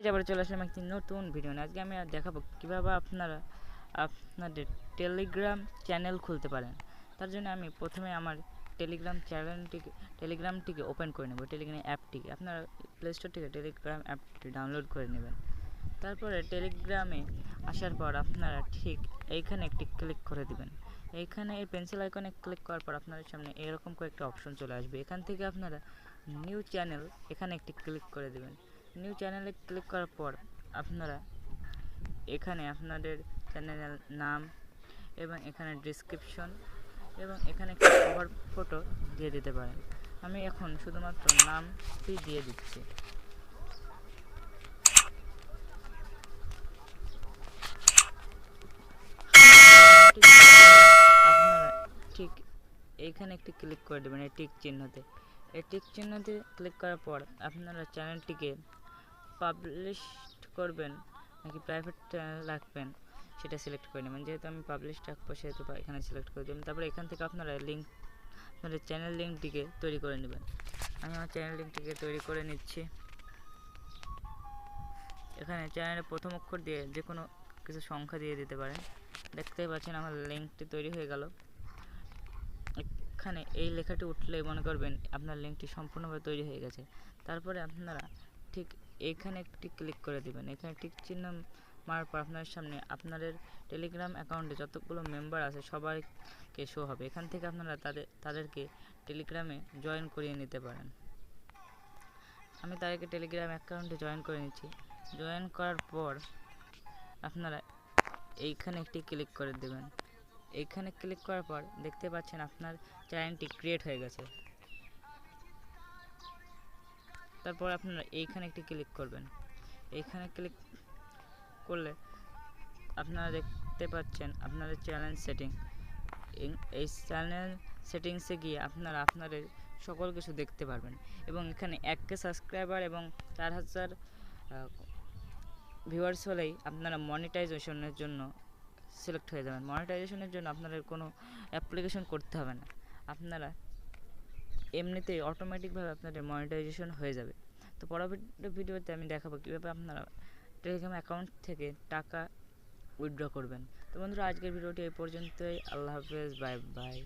আবার চলে আসলাম একটি নতুন ভিডিও নিয়ে। আজকে আমি দেখাবো কীভাবে আপনারা আপনাদের টেলিগ্রাম চ্যানেল খুলতে পারেন। তার জন্য আমি প্রথমে আমার টেলিগ্রাম চ্যানেলটিকে টেলিগ্রামটিকে ওপেন করে নেব টেলিগ্রাম অ্যাপটিকে আপনারা প্লে স্টোর থেকে টেলিগ্রাম অ্যাপটি ডাউনলোড করে নেবেন। তারপরে টেলিগ্রামে আসার পর আপনারা ঠিক এইখানে একটি ক্লিক করে দিবেন। এইখানে এই পেন্সিল আইকনে ক্লিক করার পর আপনাদের সামনে এরকম কয়েকটা অপশন চলে আসবে। এখান থেকে আপনারা নিউ চ্যানেল এখানে একটি ক্লিক করে দিবেন। নিউ চ্যানেলে ক্লিক করার পর আপনারা এখানে আপনাদের চ্যানেলের নাম এবং এখানে ডিসক্রিপশন এবং এখানে কভার ফটো দিয়ে দিতে পারেন। আমি এখন শুধুমাত্র নামটি দিয়ে দিচ্ছি। আপনারা ঠিক এইখানে একটি ক্লিক করে দেবেন, এই টিক চিহ্নতে। এই টিক চিহ্নতে ক্লিক করার পর আপনারা চ্যানেলটিকে পাবলিশ করবেন, নাকি প্রাইভেট রাখবেন, সেটা সিলেক্ট করে নেবেন। যেহেতু আমি পাবলিশ রাখব, সেহেতু এখানে সিলেক্ট করে দেবেন। তারপরে এখান থেকে আপনারা লিঙ্ক আপনাদের চ্যানেল লিঙ্কটিকে তৈরি করে নেবেন। আমি আমার চ্যানেল লিঙ্কটিকে তৈরি করে নিচ্ছি। এখানে চ্যানেলের প্রথম অক্ষর দিয়ে যে কোনো কিছু সংখ্যা দিয়ে দিতে পারেন। দেখতেই পাচ্ছেন আমার লিঙ্কটি তৈরি হয়ে গেল। এখানে এই লেখাটি উঠলেই মনে করবেন আপনার লিঙ্কটি সম্পূর্ণভাবে তৈরি হয়ে গেছে। তারপরে আপনারা ঠিক এইখানে একটি ক্লিক করে দিবেন। এখানে টিক চিহ্ন মারার পর আপনার সামনে আপনাদের টেলিগ্রাম অ্যাকাউন্টে যতগুলো মেম্বার আছে সবাইকে শো হবে। এখান থেকে আপনারা তাদের, তাদেরকে টেলিগ্রামে জয়েন করিয়ে নিতে পারেন। আমি তাদেরকে টেলিগ্রাম অ্যাকাউন্টে জয়েন করে নিচ্ছি। জয়েন করার পর আপনারা এইখানে একটি ক্লিক করে দেবেন। এইখানে ক্লিক করার পর দেখতে পাচ্ছেন আপনার চ্যানেলটি ক্রিয়েট হয়ে গেছে। তারপর আপনারা এইখানে একটি ক্লিক করবেন। এইখানে ক্লিক করলে আপনারা দেখতে পাচ্ছেন আপনাদের চ্যানেল সেটিং এই চ্যানেল সেটিংসে গিয়ে আপনারা আপনাদের সকল কিছু দেখতে পারবেন এবং এখানে কে সাবস্ক্রাইবার এবং চার হাজার ভিউয়ার্স হলেই আপনারা মনিটাইজেশনের জন্য সিলেক্ট হয়ে যাবেন। মনিটাইজেশনের জন্য আপনাদের কোনো অ্যাপ্লিকেশন করতে হবে না। আপনারা এমনিতেই অটোমেটিকভাবে আপনাদের মনিটাইজেশন হয়ে যাবে। তো পরবর্তী ভিডিওতে আমি দেখাবো কীভাবে আপনারা টেলিগ্রাম অ্যাকাউন্ট থেকে টাকা উইথড্র করবেন। তো বন্ধুরা, আজকের ভিডিওটি এই পর্যন্তই। আল্লাহ হাফেজ বাই বাই